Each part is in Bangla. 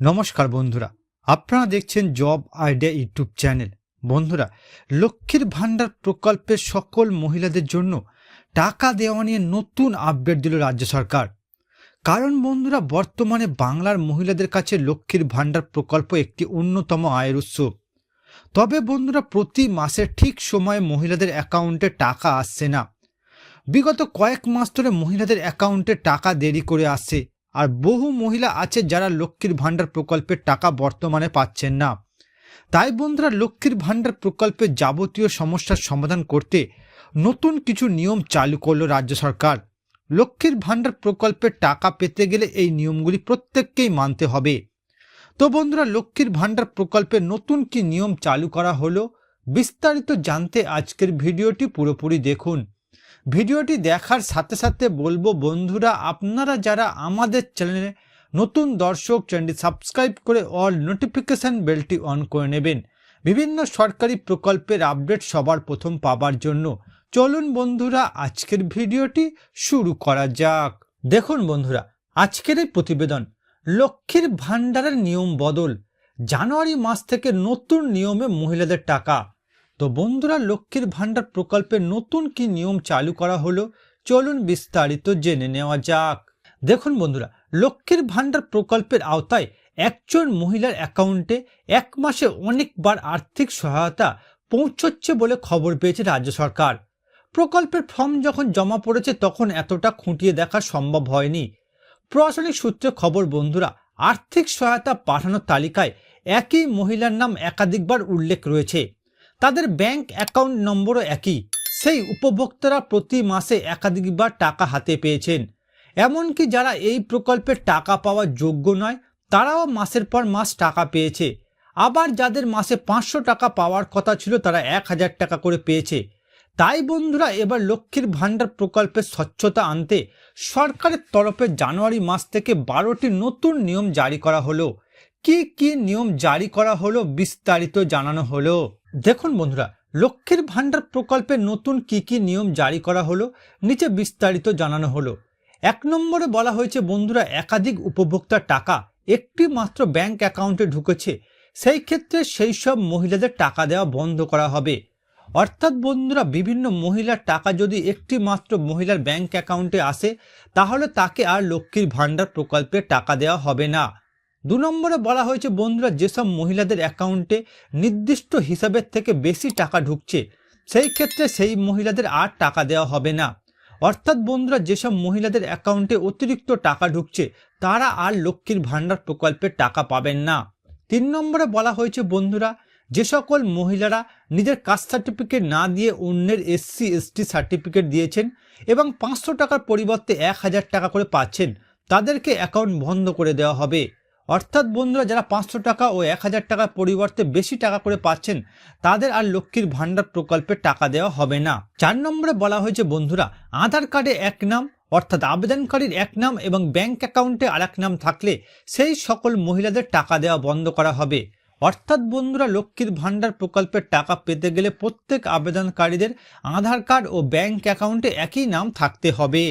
নমস্কার বন্ধুরা, আপনারা দেখছেন জব আইডিয়া ইউটিউব চ্যানেল। বন্ধুরা, লক্ষ্মীর ভাণ্ডার প্রকল্পের সকল মহিলাদের জন্য টাকা দেওয়া নিয়ে নতুন আপডেট দিল রাজ্য সরকার। কারণ বন্ধুরা, বর্তমানে বাংলার মহিলাদের কাছে লক্ষ্মীর ভাণ্ডার প্রকল্প একটি অন্যতম আয়ের উৎস। তবে বন্ধুরা, প্রতি মাসের ঠিক সময়ে মহিলাদের অ্যাকাউন্টে টাকা আসছে না। বিগত কয়েক মাস ধরে মহিলাদের অ্যাকাউন্টে টাকা দেরি করে আসছে। আর বহু মহিলা আছে যারা লক্ষ্মীর ভাণ্ডার প্রকল্পের টাকা বর্তমানে পাচ্ছেন না। তাই বন্ধুরা, লক্ষ্মীর ভাণ্ডার প্রকল্পের যাবতীয় সমস্যার সমাধান করতে নতুন কিছু নিয়ম চালু করল রাজ্য সরকার। লক্ষ্মীর ভাণ্ডার প্রকল্পের টাকা পেতে গেলে এই নিয়মগুলি প্রত্যেককেই মানতে হবে। তো বন্ধুরা, লক্ষ্মীর ভাণ্ডার প্রকল্পের নতুন কি নিয়ম চালু করা হলো, বিস্তারিত জানতে আজকের ভিডিওটি পুরোপুরি দেখুন। ভিডিওটি দেখার সাথে সাথে বলব বন্ধুরা, আপনারা যারা আমাদের চ্যানেলে নতুন দর্শক, চ্যানেলটি সাবস্ক্রাইব করে অল নোটিফিকেশান বেলটি অন করে নেবেন। বিভিন্ন সরকারি প্রকল্পের আপডেট সবার প্রথম পাবার জন্য। চলুন বন্ধুরা, আজকের ভিডিওটি শুরু করা যাক। দেখুন বন্ধুরা, আজকের এই প্রতিবেদন, লক্ষ্মীর ভাণ্ডারের নিয়ম বদল। জানুয়ারি মাস থেকে নতুন নিয়মে মহিলাদের টাকা। তো বন্ধুরা, লক্ষ্মীর ভাণ্ডার প্রকল্পের নতুন কি নিয়ম চালু করা হলো? চলুন বিস্তারিত জেনে নেওয়া যাক। দেখুন বন্ধুরা, লক্ষ্মীর ভাণ্ডার প্রকল্পের আওতায় একজন মহিলার অ্যাকাউন্টে এক মাসে অনেকবার আর্থিক সহায়তা পৌঁছচ্ছে বলে খবর পেয়েছে রাজ্য সরকার। প্রকল্পের ফর্ম যখন জমা পড়েছে তখন এতটা খুঁটিয়ে দেখা সম্ভব হয়নি। প্রশাসনিক সূত্রে খবর বন্ধুরা, আর্থিক সহায়তা পাঠানোর তালিকায় একই মহিলার নাম একাধিকবার উল্লেখ রয়েছে। তাদের ব্যাংক অ্যাকাউন্ট নম্বরও একই। সেই উপভোক্তারা প্রতি মাসে একাধিকবার টাকা হাতে পেয়েছেন। এমনকি যারা এই প্রকল্পের টাকা পাওয়ার যোগ্য নয়, তারাও মাসের পর মাস টাকা পেয়েছে। আবার যাদের মাসে পাঁচশো টাকা পাওয়ার কথা ছিল, তারা এক হাজার টাকা করে পেয়েছে। তাই বন্ধুরা, এবার লক্ষ্মীর ভাণ্ডার প্রকল্পের স্বচ্ছতা আনতে সরকারের তরফে জানুয়ারি মাস থেকে বারোটি নতুন নিয়ম জারি করা হলো। কি কি নিয়ম জারি করা হলো বিস্তারিত জানানো হলো। দেখুন বন্ধুরা, লক্ষ্মীর ভাণ্ডার প্রকল্পে নতুন কি কি নিয়ম জারি করা হলো, নিচে বিস্তারিত জানানো হলো। এক নম্বরে বলা হয়েছে, বন্ধুরা, একাধিক উপভোক্তার টাকা একটি মাত্র ব্যাংক অ্যাকাউন্টে ঢুকেছে, সেই ক্ষেত্রে সেই সব মহিলাদের টাকা দেওয়া বন্ধ করা হবে। অর্থাৎ বন্ধুরা, বিভিন্ন মহিলার টাকা যদি একটি মাত্র মহিলার ব্যাংক অ্যাকাউন্টে আসে, তাহলে তাকে আর লক্ষ্মীর ভাণ্ডার প্রকল্পে টাকা দেওয়া হবে না। দু নম্বরে বলা হয়েছে, বন্ধুরা, যেসব মহিলাদের অ্যাকাউন্টে নির্দিষ্ট হিসাবের থেকে বেশি টাকা ঢুকছে, সেই ক্ষেত্রে সেই মহিলাদের আর টাকা দেওয়া হবে না। অর্থাৎ, বন্ধুরা, যেসব মহিলাদের অ্যাকাউন্টে অতিরিক্ত টাকা ঢুকছে, তারা আর লক্ষ্মীর ভাণ্ডার প্রকল্পের টাকা পাবেন না। তিন নম্বরে বলা হয়েছে, বন্ধুরা, যে সকল মহিলারা নিজের কাস্ট সার্টিফিকেট না দিয়ে অন্যের এসসি এসটি সার্টিফিকেট দিয়েছেন এবং পাঁচশো টাকার পরিবর্তে এক হাজার টাকা করে পাচ্ছেন, তাদেরকে অ্যাকাউন্ট বন্ধ করে দেওয়া হবে। অর্থাৎ বন্ধুরা, যারা পাঁচশো টাকা ও এক হাজার টাকার পরিবর্তে বেশি টাকা করে পাচ্ছেন, তাদের আর লক্ষ্মীর ভাণ্ডার প্রকল্পের টাকা দেওয়া হবে না। চার নম্বরে বলা হয়েছে, বন্ধুরা, আধার কার্ডে এক নাম, অর্থাৎ আবেদনকারীর এক নাম এবং ব্যাংক অ্যাকাউন্টে আর এক নাম থাকলে সেই সকল মহিলাদের টাকা দেওয়া বন্ধ করা হবে। অর্থাৎ বন্ধুরা, লক্ষ্মীর ভাণ্ডার প্রকল্পের টাকা পেতে গেলে প্রত্যেক আবেদনকারীদের আধার কার্ড ও ব্যাংক অ্যাকাউন্টে একই নাম থাকতে হবে।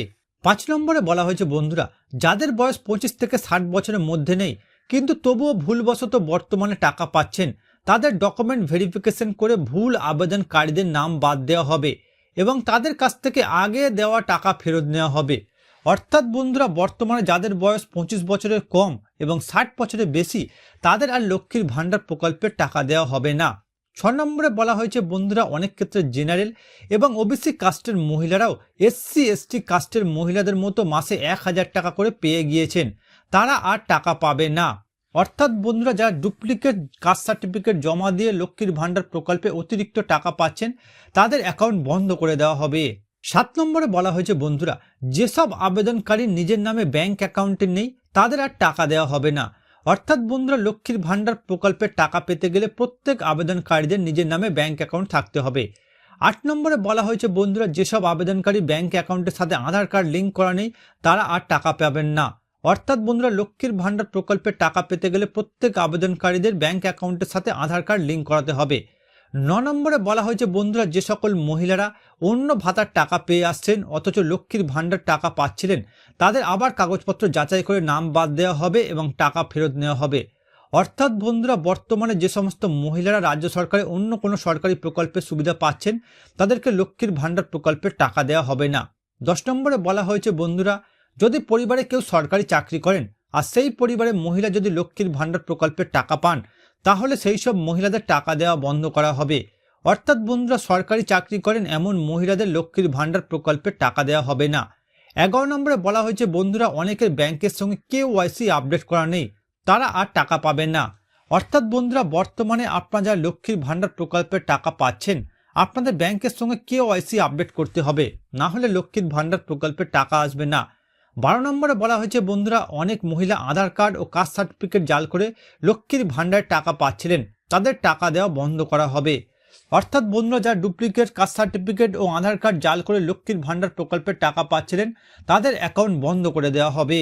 পাঁচ নম্বরে বলা হয়েছে, বন্ধুরা, যাদের বয়স পঁচিশ থেকে ষাট বছরের মধ্যে নেই কিন্তু তবুও ভুলবশত বর্তমানে টাকা পাচ্ছেন। তাদের ডকুমেন্ট ভেরিফিকেশন করে ভুল আবেদনকারীদের নাম বাদ দেওয়া হবে এবং তাদের কাছ থেকে আগে দেওয়া টাকা ফেরত নেওয়া হবে। অর্থাৎ বন্ধুরা, বর্তমানে যাদের বয়স পঁচিশ বছরের কম এবং ষাট বছরের বেশি, তাদের আর লক্ষ্মীর ভাণ্ডার প্রকল্পের টাকা দেওয়া হবে না। ছ নম্বরে বলা হয়েছে, বন্ধুরা, অনেক ক্ষেত্রে জেনারেল এবং ওবিসি কাস্টের মহিলারাও এসসি এসটি কাস্টের মহিলাদের মতো মাসে এক হাজার টাকা করে পেয়ে গিয়েছেন। তারা আর টাকা পাবে না। অর্থাৎ বন্ধুরা, যারা ডুপ্লিকেট কাস্ট সার্টিফিকেট জমা দিয়ে লক্ষ্মীর ভাণ্ডার প্রকল্পে অতিরিক্ত টাকা পাচ্ছেন, তাদের অ্যাকাউন্ট বন্ধ করে দেওয়া হবে। সাত নম্বরে বলা হয়েছে, বন্ধুরা, যেসব আবেদনকারী নিজের নামে ব্যাংক অ্যাকাউন্টে নেই, তাদের আর টাকা দেওয়া হবে না। অর্থাৎ বন্ধুরা, লক্ষ্মীর ভাণ্ডার প্রকল্পের টাকা পেতে গেলে প্রত্যেক আবেদনকারীদের নিজের নামে ব্যাংক অ্যাকাউন্ট থাকতে হবে। আট নম্বরে বলা হয়েছে, বন্ধুরা, যেসব আবেদনকারী ব্যাংক অ্যাকাউন্টের সাথে আধার কার্ড লিঙ্ক করা নেই, তারা আর টাকা পাবেন না। অর্থাৎ বন্ধুরা, লক্ষ্মীর ভাণ্ডার প্রকল্পের টাকা পেতে গেলে প্রত্যেক আবেদনকারীদের ব্যাংক অ্যাকাউন্টের সাথে আধার কার্ড লিঙ্ক করাতে হবে। ন নম্বরে বলা হয়েছে বন্ধুরা, যে সকল মহিলারা অন্য ভাতার টাকা পেয়ে আসছেন, অথচ লক্ষ্মীর ভাণ্ডার টাকা পাচ্ছিলেন, তাদের আবার কাগজপত্র যাচাই করে নাম বাদ দেওয়া হবে এবং টাকা ফেরত নেওয়া হবে। অর্থাৎ বন্ধুরা, বর্তমানে যে সমস্ত মহিলারা রাজ্য সরকারের অন্য কোনো সরকারি প্রকল্পের সুবিধা পাচ্ছেন, তাদেরকে লক্ষ্মীর ভাণ্ডার প্রকল্পের টাকা দেওয়া হবে না। দশ নম্বরে বলা হয়েছে, বন্ধুরা যদি পরিবারে কেউ সরকারি চাকরি করেন আর সেই পরিবারের মহিলা যদি লক্ষ্মীর ভাণ্ডার প্রকল্পের টাকা পান, তাহলে সেই সব মহিলাদের টাকা দেওয়া বন্ধ করা হবে। অর্থাৎ বন্ধুরা, সরকারি চাকরি করেন এমন মহিলাদের লক্ষ্মীর ভাণ্ডার প্রকল্পের টাকা দেওয়া হবে না। এগারো নম্বরে বলা হয়েছে, বন্ধুরা, অনেকের ব্যাংকের সঙ্গে কে ওয়াইসি আপডেট করা নেই। তারা আর টাকা পাবেন না। অর্থাৎ বন্ধুরা, বর্তমানে আপনারা যারা লক্ষ্মীর ভাণ্ডার প্রকল্পের টাকা পাচ্ছেন, আপনাদের ব্যাংকের সঙ্গে কে ওয়াইসি আপডেট করতে হবে। না হলে লক্ষ্মীর ভাণ্ডার প্রকল্পের টাকা আসবে না। বারো নম্বরে বলা হয়েছে, বন্ধুরা, অনেক মহিলা আধার কার্ড ও কাস্ট সার্টিফিকেট জাল করে লক্ষ্মীর ভাণ্ডারের টাকা পাচ্ছিলেন। তাদের টাকা দেওয়া বন্ধ করা হবে। অর্থাৎ, বন্ধুরা, যারা ডুপ্লিকেট কাস্ট সার্টিফিকেট ও আধার কার্ড জাল করে লক্ষ্মীর ভান্ডার প্রকল্পের টাকা পাচ্ছিলেন, তাদের অ্যাকাউন্ট বন্ধ করে দেওয়া হবে।